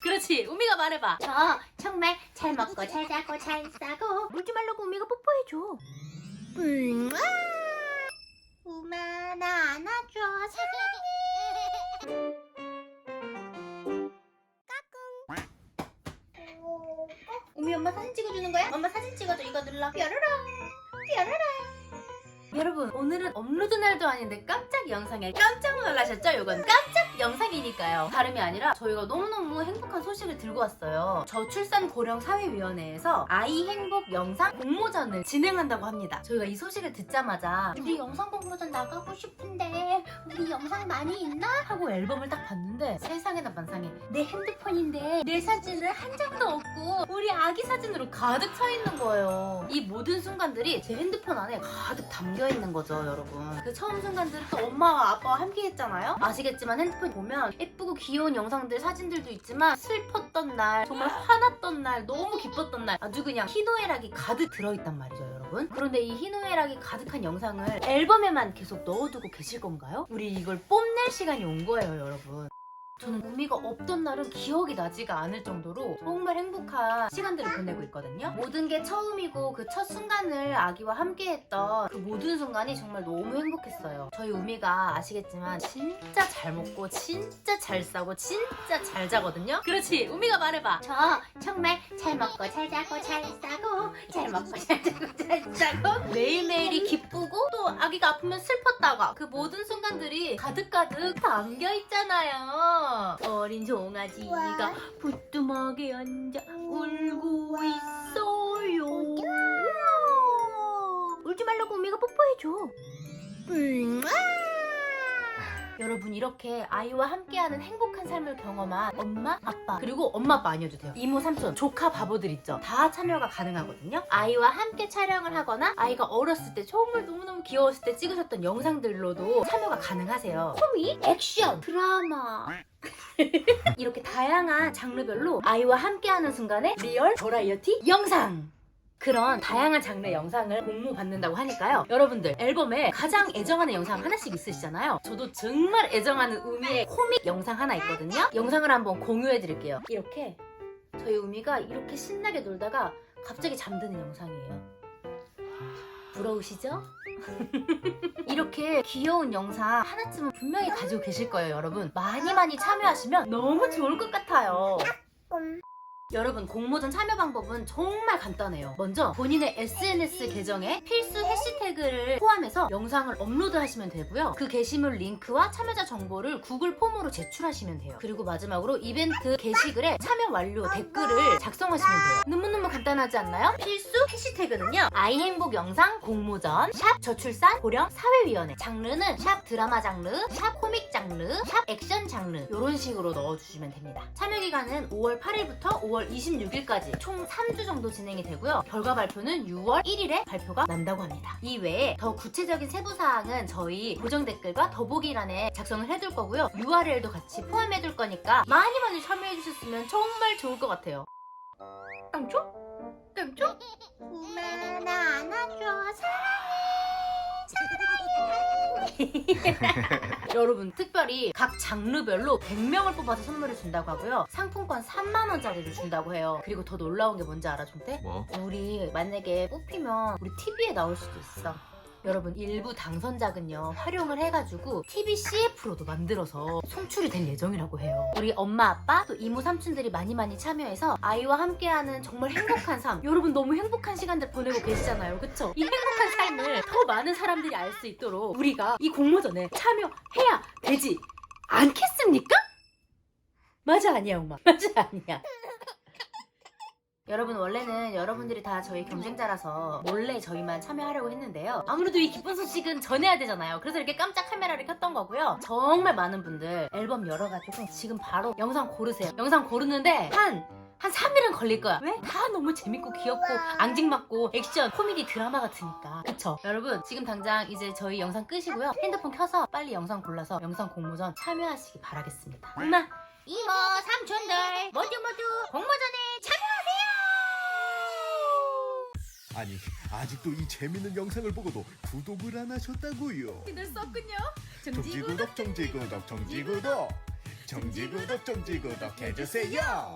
그렇지. 우미가 말해봐. 저 정말 잘 먹고 잘 자고 잘 싸고. 울지 말라고 우미가 뽀뽀해줘. 음, 아! 우마 나 안아줘. 사랑해 까꿍. 우미 엄마 사진 찍어주는 거야? 엄마 사진 찍어줘. 이거 눌러. 뾰로롱. 뾰로롱 여러분 오늘은 업로드 날도 아닌데 깜짝 영상에 깜짝 놀라셨죠? 이건 깜짝 영상이니까요 다름이 아니라 저희가 너무너무 행복한 소식을 들고 왔어요 저출산 고령 사회위원회에서 아이 행복 영상 공모전을 진행한다고 합니다 저희가 이 소식을 듣자마자 우리 영상 공모전 나가고 싶은데 우리 영상 많이 있나? 하고 앨범을 딱 봤는데 세상에나 만상에 내 핸드폰인데 내 사진을 한 장도 없고 아기 사진으로 가득 차 있는 거예요. 이 모든 순간들이 제 핸드폰 안에 가득 담겨 있는 거죠, 여러분. 그 처음 순간들은 또 엄마와 아빠와 함께 했잖아요. 아시겠지만 핸드폰 보면 예쁘고 귀여운 영상들, 사진들도 있지만 슬펐던 날, 정말 화났던 날, 너무 기뻤던 날 아주 그냥 희노애락이 가득 들어있단 말이죠, 여러분. 그런데 이 희노애락이 가득한 영상을 앨범에만 계속 넣어두고 계실 건가요? 우리 이걸 뽐낼 시간이 온 거예요, 여러분. 저는 우미가 없던 날은 기억이 나지가 않을 정도로 정말 행복한 시간들을 보내고 있거든요. 모든 게 처음이고 그 첫 순간을 아기와 함께 했던 그 모든 순간이 정말 너무 행복했어요. 저희 우미가 아시겠지만 진짜 잘 먹고 진짜 잘 싸고 진짜 잘 자거든요. 그렇지, 우미가 말해봐. 저 정말 잘 먹고 잘 자고 잘 싸고 잘 먹고 잘 자고 잘 싸고 매일매일이 기쁘고 또 아기가 아프면 슬펐다가 그 모든 순간들이 가득가득 담겨 있잖아요. 어린 종아지가 부뚜막에 앉아 울고 있어요. 울지 말라고 우미가 뽀뽀해줘. 여러분 이렇게 아이와 함께하는 행복한 삶을 경험한 엄마, 아빠 그리고 엄마 아빠 아니어도 돼요. 이모, 삼촌, 조카 바보들 있죠? 다 참여가 가능하거든요. 아이와 함께 촬영을 하거나 아이가 어렸을 때 정말 너무너무 귀여웠을 때 찍으셨던 영상들로도 참여가 가능하세요. 코믹, 액션, 드라마. 이렇게 다양한 장르별로 아이와 함께하는 순간에 리얼 버라이어티 영상 그런 다양한 장르의 영상을 공모 받는다고 하니까요. 여러분들 앨범에 가장 애정하는 영상 하나씩 있으시잖아요. 저도 정말 애정하는 우미의 코믹 영상 하나 있거든요. 영상을 한번 공유해 드릴게요. 이렇게 저희 우미가 이렇게 신나게 놀다가 갑자기 잠드는 영상이에요. 부러우시죠? 이렇게 귀여운 영상 하나쯤은 분명히 가지고 계실 거예요, 여러분. 많이 많이 참여하시면 너무 좋을 것 같아요. 여러분 공모전 참여 방법은 정말 간단해요. 먼저 본인의 SNS 계정에 필수 해시태그를 포함해서 영상을 업로드 하시면 되고요. 그 게시물 링크와 참여자 정보를 구글 폼으로 제출하시면 돼요. 그리고 마지막으로 이벤트 게시글에 참여 완료 댓글을 작성하시면 돼요. 너무너무 간단하지 않나요? 필수 해시태그는요. 아이 행복 영상 공모전 샵 저출산 고령 사회위원회 장르는 샵 드라마 장르 샵 코믹 장르 샵 액션 장르 이런 식으로 넣어주시면 됩니다. 참여 기간은 5월 8일부터 5월 26일까지 총 3주 정도 진행이 되고요. 결과 발표는 6월 1일에 발표가 난다고 합니다. 이 외에 더 구체적인 세부 사항은 저희 고정 댓글과 더보기란에 작성을 해둘 거고요. URL도 같이 포함해둘 거니까 많이 많이 참여해 주셨으면 정말 좋을 것 같아요. 깡총? 깡총? 우마 나 안아줘 여러분 특별히 각 장르별로 100명을 뽑아서 선물을 준다고 하고요. 상품권 3만 원짜리를 준다고 해요. 그리고 더 놀라운 게 뭔지 알아 준대? 뭐? 우리 만약에 뽑히면 우리 TV에 나올 수도 있어. 여러분 일부 당선작은요 활용을 해가지고 TV CF로도 만들어서 송출이 될 예정이라고 해요. 우리 엄마 아빠 또 이모 삼촌들이 많이 많이 참여해서 아이와 함께하는 정말 행복한 삶. 여러분 너무 행복한 시간들 보내고 계시잖아요, 그쵸? 이 행복한 삶을 더 많은 사람들이 알 수 있도록 우리가 이 공모전에 참여해야 되지 않겠습니까? 맞아 아니야 엄마. 맞아 아니야. 여러분 원래는 여러분들이 다 저희 경쟁자라서 몰래 저희만 참여하려고 했는데요. 아무래도 이 기쁜 소식은 전해야 되잖아요. 그래서 이렇게 깜짝 카메라를 켰던 거고요. 정말 많은 분들 앨범 열어가지고 지금 바로 영상 고르세요. 영상 고르는데 한한 3일은 걸릴 거야. 왜? 다 너무 재밌고 귀엽고 앙증맞고 액션, 코미디 드라마 같으니까. 그쵸? 여러분 지금 당장 이제 저희 영상 끄시고요. 핸드폰 켜서 빨리 영상 골라서 영상 공모전 참여하시기 바라겠습니다. 엄마 이모 삼촌들 모두 모두 공모전에 참여하세요 아니 아직도 이 재밌는 영상을 보고도 구독을 안 하셨다고요? 늘 썼군요. 정지구독 정지구독 정지구독 정지구독 정지구독 해주세요